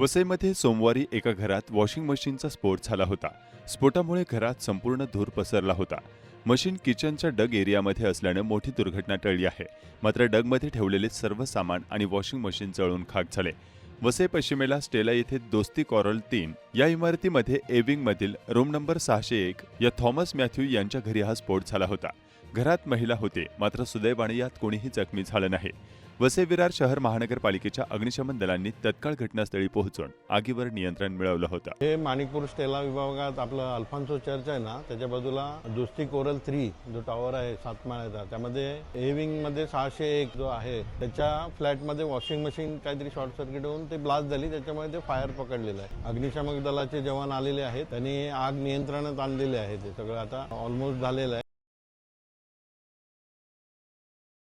वसईमध्ये सोमवारी एका घरात वॉशिंग मशीनचा स्फोट झाला होता. स्फोटामुळे घरात संपूर्ण धूर पसरला होता. मशीन किचनच्या डग एरियामध्ये असल्यानं मोठी दुर्घटना टळली आहे. मात्र डगमध्ये ठेवलेले सर्व सामान आणि वॉशिंग मशीन जळून खाक झाले. वसई पश्चिमेला स्टेला येथे दोस्ती कॉरल तीन या इमारतीमध्ये एविंगमधील रूम नंबर सहाशे एक या थॉमस मॅथ्यू यांच्या घरी हा स्फोट झाला होता. घरात महिला होते मात्र सुदैवाने यात कोणीही जखमी झालं नाही. वसई विरार शहर महानगरपालिकेच्या अग्निशमन दलांनी तत्काळ घटनास्थळी पोहोचून आगीवर नियंत्रण मिळवलं होतं. हे माणिकपूर स्टेला विभागात आपलं अल्फान्सो चर्च आहे ना त्याच्या बाजूला दुस्ती कोरल थ्री जो टॉवर आहे सात माळ्याचा त्यामध्ये ए विंगमध्ये सहाशे एक जो आहे त्याच्या फ्लॅटमध्ये वॉशिंग मशीन काहीतरी शॉर्ट सर्किट होऊन ते ब्लास्ट झाली त्याच्यामुळे ते फायर पकडलेलं आहे. अग्निशामक दलाचे जवान आलेले आहेत त्यांनी आग नियंत्रणात आणलेले आहे ते सगळं आता ऑलमोस्ट झालेलं आहे.